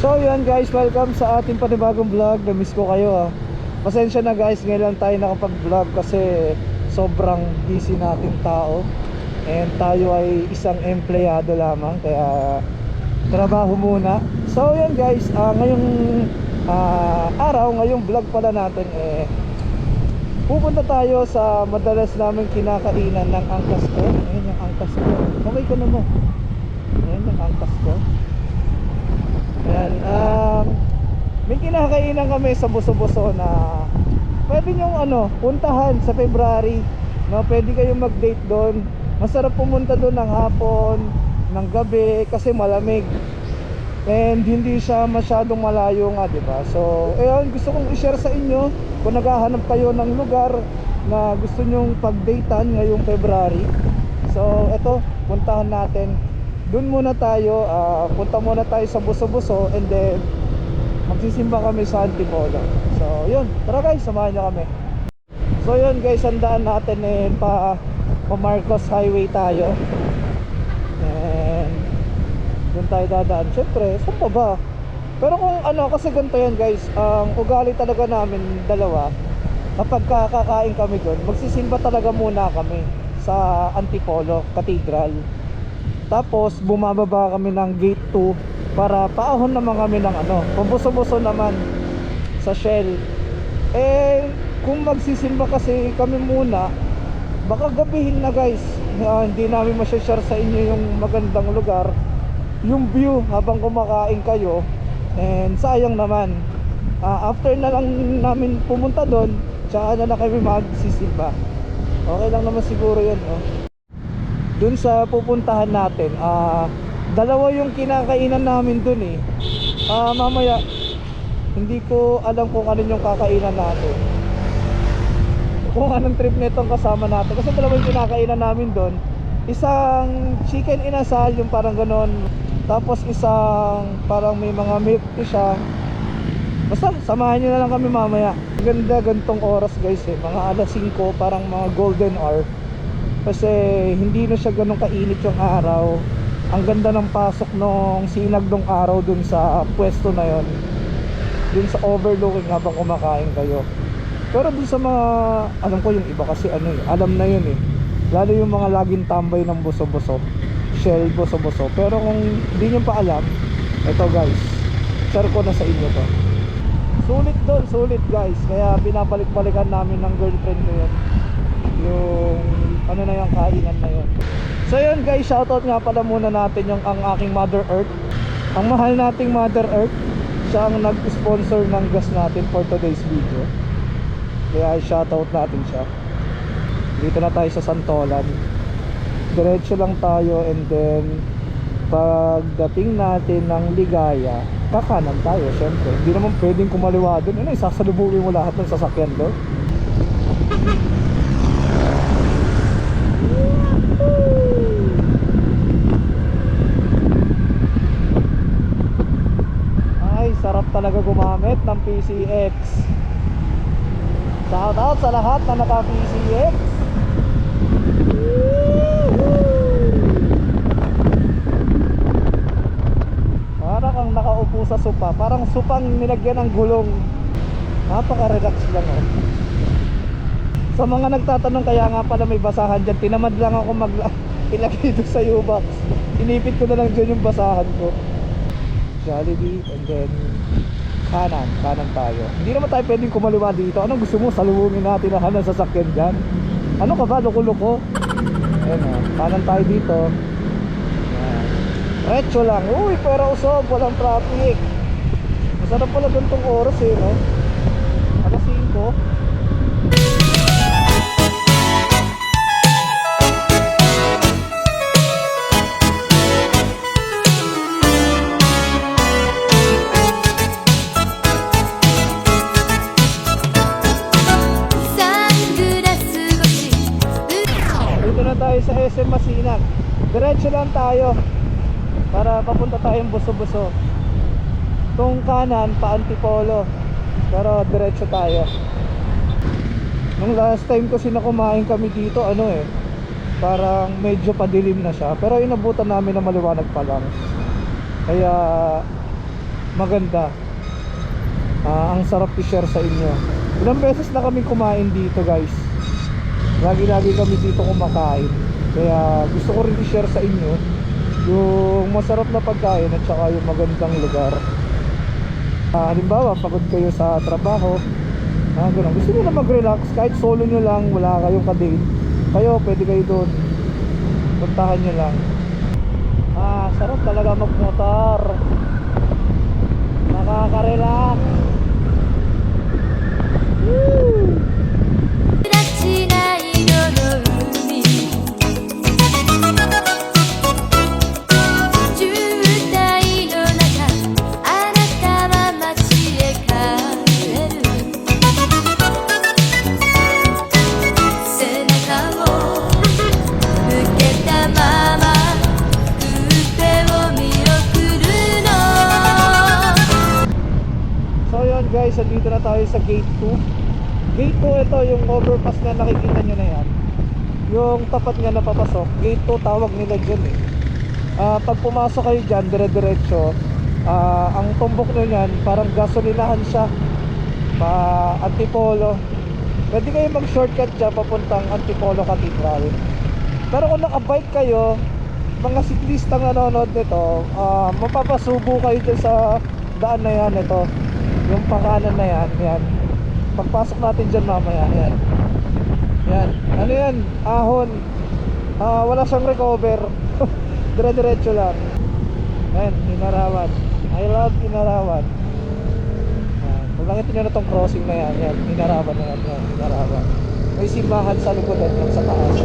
So yun guys, welcome sa ating panibagong vlog. Namiss ko kayo ah. Pasensya na guys, ngayon lang tayo nakapag-vlog Kasi sobrang busy nating tao. And tayo ay isang empleyado lamang Kaya trabaho muna. So yun guys, ah, ngayong ah, araw, ngayong vlog pala natin eh Pupunta tayo sa madalas namin kinakainan ng angkas ko. Ayan yung angkas ko. Okay ka na mo. Ayan yung angkas ko Ayan, um, may kinakainan kami sa Buso-Buso na pwede nyong ano, puntahan sa February. No, pwede kayong mag-date doon. Masarap pumunta doon ng hapon, ng gabi kasi malamig. And hindi siya masyadong malayo nga, 'di ba? So, ayun, gusto kong i-share sa inyo kung naghahanap kayo ng lugar na gusto nyong pag-datean ngayong February. So, eto, puntahan natin doon muna tayo, ah, punta muna tayo sa Buso-Buso and then magsisimba kami sa Antipolo. So, yun. Tara guys, samahan nyo kami. So, yun guys, ang daan natin eh, pa, pa Marcos Highway tayo. And doon tayo dadaan. Siyempre, saan pa ba? Pero kung ano, kasi ganito yan guys, ang ugali talaga namin dalawa, kapag kakakain kami doon, magsisimba talaga muna kami sa Antipolo Cathedral. Tapos bumababa kami ng gate 2 para paahon naman kami ng ano, pambuso-buso naman sa Shell. Eh kung magsisimba kasi kami muna, baka gabihin na guys. Ah, hindi namin ma-share sa inyo yung magandang lugar, yung view habang kumakain kayo. And sayang naman. Ah, after na lang namin pumunta doon, tsaka na lang kami magsisimba. Okay lang naman siguro 'yun, oh dun sa pupuntahan natin ah dalawa yung kinakainan namin dun eh. Ah mamaya hindi ko alam kung ano yung kakainan natin. Kung anong trip nitong kasama natin. Kasi dalawa yung kinakainan namin dun. Isang chicken inasal yung parang ganon. Tapos isang parang may mga milk tea siya. Basta samahan nyo na lang kami mamaya. Ganda gantong oras guys eh. Mga alas 5 parang mga golden hour kasi hindi na siya ganun kainit yung araw. Ang ganda ng pasok nung sinag nung araw dun sa pwesto na yon dun sa overlooking habang kumakain kayo. Pero dun sa mga alam ko yung iba kasi ano eh alam na yun eh. Lalo yung mga laging tambay ng buso-buso shell buso-buso. Pero kung hindi nyo pa alam ito guys share ko na sa inyo to. Sulit doon sulit guys. Kaya binabalik-balikan namin ng girlfriend ko yun. Yung ano na yung kainan na yun? So yun guys shoutout nga pala muna natin yung ang aking mother earth. Ang mahal nating mother earth siya ang nag-sponsor ng gas natin for today's video. Kaya shoutout natin siya. Dito na tayo sa Santolan. Diretso lang tayo and then pagdating natin ng Ligaya kakanan tayo syempre. Hindi naman pwedeng kumaliwa dun. Ano isasalubungin mo lahat ng sasakyan doon Ay, sarap talaga gumamit ng PCX. Shout out sa lahat na naka PCX. Parang kang nakaupo sa sopa. Parang supang nilagyan ng gulong. Napaka-relax lang oh. Sa mga nagtatanong kaya nga pala may basahan dyan, tinamad lang ako mag ilagay ito sa U-box. Inipit ko na lang dyan yung basahan ko. Jollibee and then kanan, kanan tayo. Hindi naman tayo pwedeng kumaliwa dito. Anong gusto mo? Salubungin natin ang ng sasakyan dyan. Ano ka ba? Loko-loko? Ayan o, kanan tayo dito. Ayan. Retso lang. Uy, pera usog. Walang traffic. Masarap pala gantong oras eh, no? Alas 5. SM Masinag. Diretso lang tayo para papunta tayong buso-buso. Tong kanan pa Antipolo. Pero diretso tayo. Nung last time kasi na kumain kami dito, ano eh, parang medyo padilim na siya. Pero inabutan namin na maliwanag pa lang. Kaya maganda. Ah, ang sarap i-share sa inyo. Ilang beses na kami kumain dito guys. Lagi-lagi kami dito kumakain. Kaya gusto ko rin i-share sa inyo yung masarap na pagkain at saka yung magandang lugar. Ah, halimbawa, pagod kayo sa trabaho, ah, ganun. Gusto nyo na mag-relax, kahit solo nyo lang, wala kayong kadate. Kayo, pwede kayo doon. Puntahan nyo lang. Ah, sarap talaga magmotor. Nakaka-relax. Woo! Guys, andito na tayo sa gate 2 Gate 2 ito, yung overpass na nakikita nyo na yan. Yung tapat nga na papasok Gate 2 tawag nila dyan eh. Ah, Pag pumasok kayo dyan, dire-diretso ah, Ang tumbok nyo yan, parang gasolinahan siya. Pa Antipolo. Pwede kayo mag-shortcut dyan papuntang Antipolo Cathedral. Pero kung nakabike kayo mga siklistang nanonood nito, ah, mapapasubo kayo dyan sa daan na yan ito. Yung pakanan na yan, yan. Pagpasok natin dyan mamaya, yan. Yan. Ano yan? Ahon. Ah, wala siyang recover. Dire-diretso lang. Yan, Inarawan. I love Inarawan. Yan. Kung nakita nyo na tong crossing na yan, yan. Inarawan na yan, yan. Inarawan. May simbahan sa likodan yan sa taas.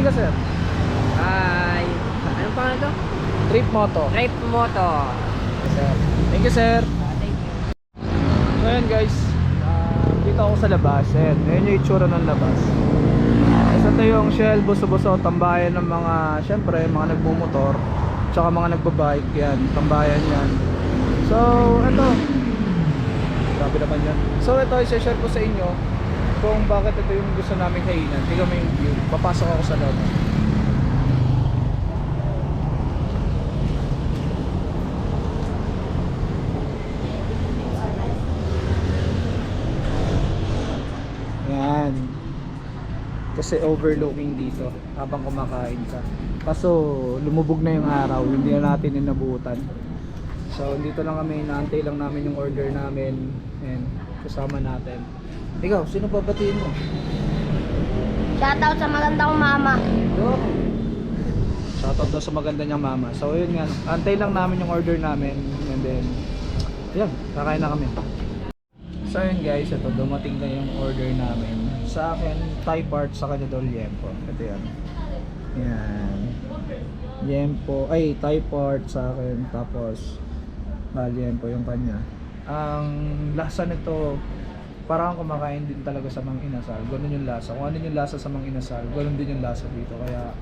Bati ka sir. Ay, anong pangalan to? Trip Moto. Trip Moto. Sir. Thank you sir. Ah, thank you. So ayan guys, ah, dito ako sa labas. Ayan, ayan yung itsura ng labas. Tapos ito yung Shell, buso-buso, tambayan ng mga, syempre, mga nagbumotor. Tsaka mga nagbabike, yan, tambayan yan. So, ito. Grabe naman yan. So ito, i-share ko sa inyo kung bakit ito yung gusto namin kainan. Tingnan mo yung view. Papasok ako sa loob. Yan. Kasi overlooking dito habang kumakain ka. Kaso lumubog na yung araw, hindi na natin inabutan. So dito lang kami, inaantay lang namin yung order namin and kasama natin. Ikaw, sino babatiin mo? Shoutout sa magandang mama. Yo. Shoutout daw sa maganda niyang mama. So yun nga, antay lang namin yung order namin and then yan, kakain na kami. So yun guys, ito dumating na yung order namin. Sa akin, Thai part, sa kanya daw liempo. Ito yan. Yan. Liempo, ay Thai part sa akin, tapos ah, liempo yung kanya. Ang lasa nito, parang kumakain din talaga sa mga inasal. Ganun yung lasa. Kung ano yung lasa sa mga inasal, ganun din yung lasa dito. Kaya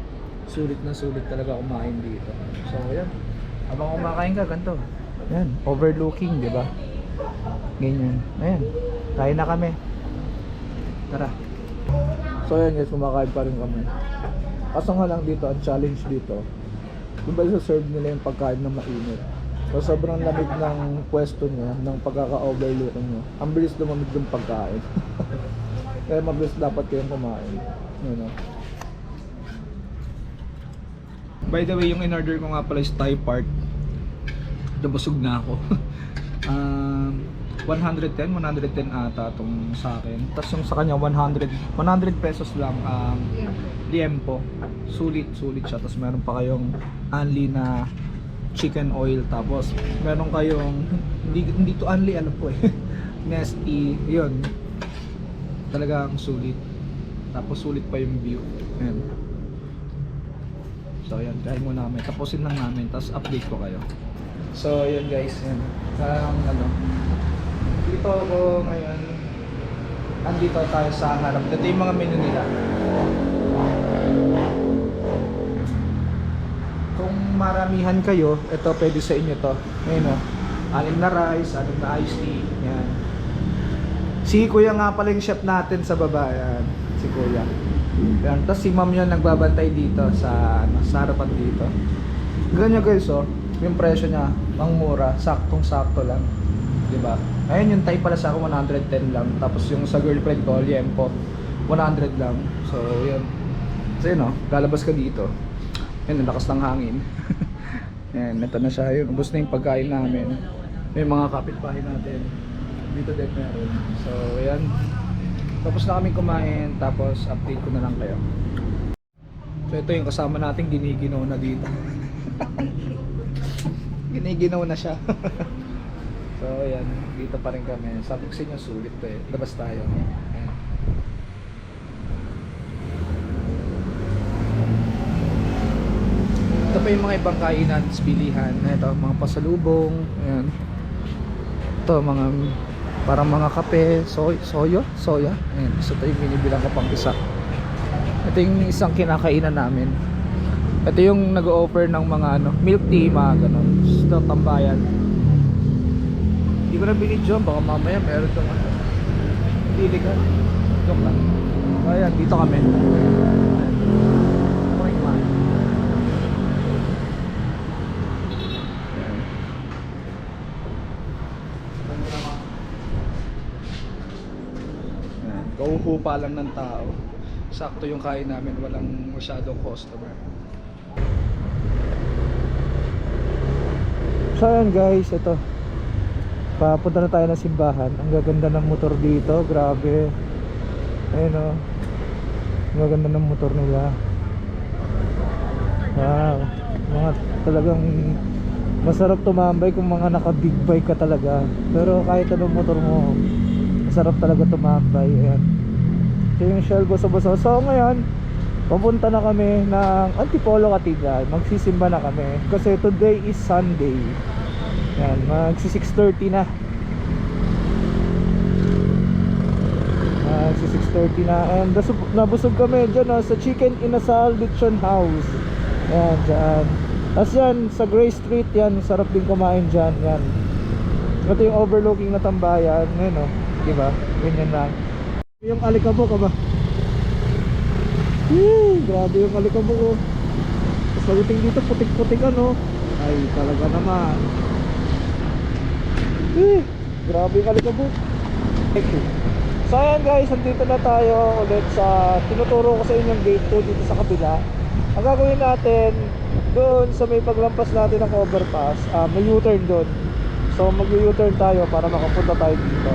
sulit na sulit talaga kumain dito. So, yan. Habang kumakain ka, ganito. Yan. Overlooking, di ba? Ganyan. Ayan. Kain na kami. Tara. So, yan guys. Kumakain pa rin kami. Kaso nga lang dito, ang challenge dito, kung ba serve nila yung pagkain na mainit. So sobrang lamig ng pwesto niya, ng pagkaka-overlooking niya. Ang bilis lumamig yung pagkain. Kaya mabilis dapat kayong kumain. You know? By the way, yung in-order ko nga pala is Thai part. Nabusog na ako. um, 110, 110 ata itong sa akin. Tapos yung sa kanya 100, 100 pesos lang ang liempo. Sulit, sulit siya. Tapos meron pa kayong only na chicken oil. Tapos meron kayong, hindi, hindi to only, alam ko eh. Nesty, yun. Talagang sulit. Tapos sulit pa yung view. Ayan. So ayan, kain muna kami. Tapusin lang namin, tapos update ko kayo. So yun guys, yan. Ang ano, dito ako ngayon, andito tayo sa harap. Ito yung mga menu nila. Kung maramihan kayo, ito pwede sa inyo to. Ngayon o, anim na rice, anim na iced tea. Yan. Si kuya nga pala yung chef natin sa baba. Yan. Si kuya. Yan. Tapos si ma'am yun nagbabantay dito sa, ano, sa harapan dito. Ganyan guys oh. Yung presyo niya, ang mura, saktong sakto lang. 'Di ba? Ayun yung Thai pala sa akin 110 lang. Tapos yung sa girlfriend ko, Liempo, 100 lang. So, yun. So, yun oh, lalabas ka dito. Yan, ang lakas ng hangin. Yan, ito na siya. Yun, ubos na yung pagkain namin. May mga kapitbahay natin. Dito din meron. So, yan. Tapos na kami kumain. Tapos, update ko na lang kayo. So, ito yung kasama nating giniginaw na dito. giniginaw na siya. so, yan. Dito pa rin kami. Sabi ko sa inyo, sulit to eh. Labas tayo. Ayan. Yung mga ibang kainan, pilihan. Ito, mga pasalubong. Ayan. Ito, mga parang mga kape, soy, soyo, soya. Ayan, ito yung binibilang ko pang isa. Ito yung isang kinakainan namin. Ito yung nag-offer ng mga ano, milk tea, mga ganun. Ito, tambayan. Hindi ko na binidyo, baka mamaya meron itong ano. Legal. Joke lang. Ayan, dito kami. Ayan. Morning man. Ayan. Ayan. Kauhupa lang ng tao. Sakto yung kain namin, walang masyadong customer. So ayan guys, ito. Papunta na tayo ng simbahan. Ang gaganda ng motor dito, grabe. Ayun o. Ang gaganda ng motor nila. Wow. Mga talagang masarap tumambay kung mga naka big bike ka talaga. Pero kahit anong motor mo, masarap talaga tumambay. Ayan. Yung shell boso-boso. So ngayon, Pupunta na kami ng Antipolo Cathedral. Magsisimba na kami. Kasi today is Sunday. Yan, magsi 6.30 na. Magsi 6.30 na. And nabusog kami dyan ah, sa Chicken Inasal Lechon House. Yan, dyan. Tapos yan, sa Gray Street yan. Sarap din kumain dyan. Yan. Ito yung overlooking na tambayan. Yan o. Diba? Ganyan lang. Yung alikabok ka ba? Yee, grabe yung alikabok oh. Tapos pagdating dito putik-putik ano. Ay talaga naman. Eh, grabe yung alikabok. Thank you. So ayan guys, nandito na tayo ulit sa tinuturo ko sa inyong gate 2 dito sa kabila. Ang gagawin natin doon sa may paglampas natin ng overpass, ah, may U-turn doon. So mag-U-turn tayo para makapunta tayo dito.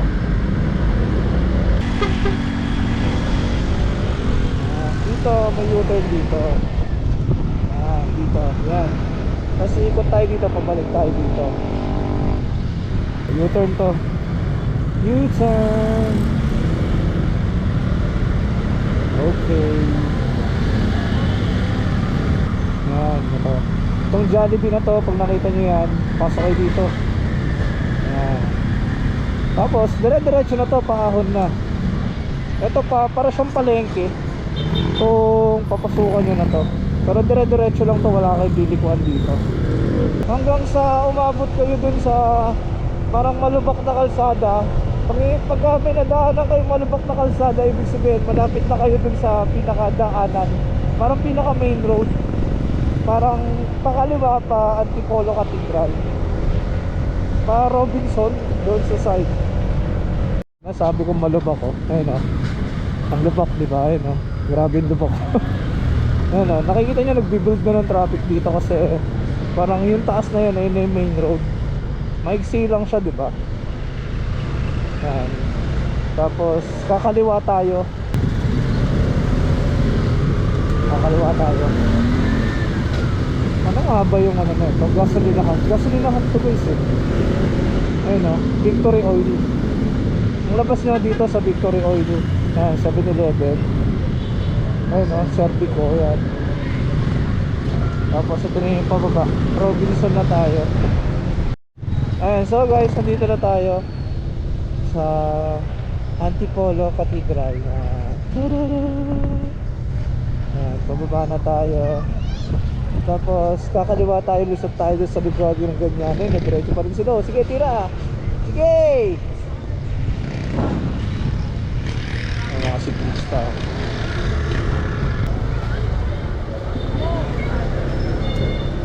Ah, dito, may U-turn dito. Ah, dito, yan. Tapos ikot tayo dito, pabalik tayo dito. U-turn to. U-turn. Okay. Yan, ito. Itong Jollibee na to, pag nakita nyo yan, pasok kayo dito. Yan. Tapos, dire-diretso na to, paahon na. Ito pa, para siyang palengke. Itong papasukan nyo na to. Pero dire-diretso lang to, wala kayong dilikuan dito. Hanggang sa umabot kayo dun sa parang malubak na kalsada. Pag, pag may nadaanan kayo malubak na kalsada, ibig sabihin, malapit na kayo dun sa pinakadaanan. Parang pinaka main road. Parang pakaliwa pa Antipolo Cathedral. Pa Robinson, doon sa side. Nasabi kong malubak ko. Ayun o. Ang lubak, di ba? Ayun o. Grabe yung lubak. Ayun o. Nakikita nyo, nagbibuild na ng traffic dito kasi parang yung taas na yun, ayun yung main road. Maigsi lang siya, di ba? Tapos, kakaliwa tayo. Kakaliwa tayo. Ano nga ba yung ano na ito? Gasolinahan. Gasolinahan to guys eh. Ayun o. Victory Oil. Ang labas nyo dito sa Victory Oil. Yan, 7-Eleven. Ayun o. Serbico. Yan. Tapos ito na yung pababa. Robinson na tayo. Ayan, so guys, nandito na tayo sa Antipolo Cathedral. Ayan. Ayan, pababa na tayo. Tapos kakaliwa tayo, lusot tayo sa library ng ganyan. Ayun, nagdiretso pa rin sila. Oh, Sige, tira! Sige! Ang mga siklista.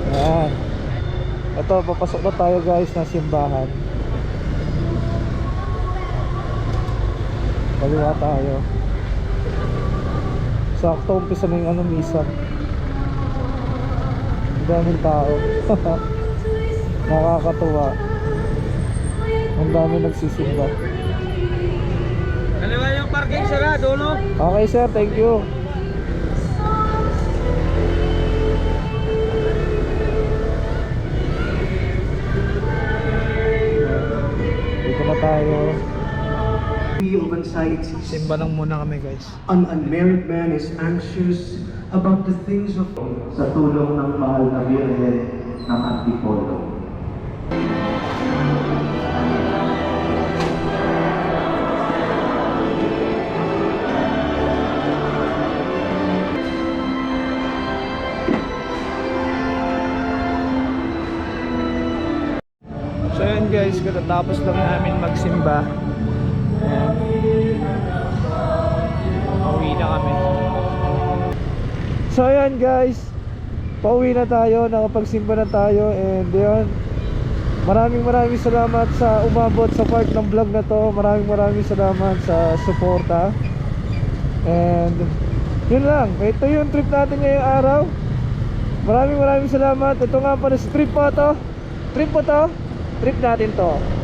Ayan. Ito, papasok na tayo guys ng simbahan. Kaliwa tayo. Sakto umpisa na yung ano, misa. Daming tao. Nakakatuwa. Ang dami nagsisimba. Sarado, no? Okay sir, thank you. Dito na tayo. Simba lang muna kami guys. An unmarried man is anxious about the things of sa tulong ng mahal na Birhen ng Antipolo. Katatapos lang namin magsimba. Ayan. Pauwi na kami. So ayan guys, pauwi na tayo, nakapagsimba na tayo and yun. Maraming maraming salamat sa umabot sa part ng vlog na to. Maraming maraming salamat sa suporta. And yun lang, ito yung trip natin ngayong araw. Maraming maraming salamat. Ito nga pala sa trip po to. Trip po to. Trip natin to.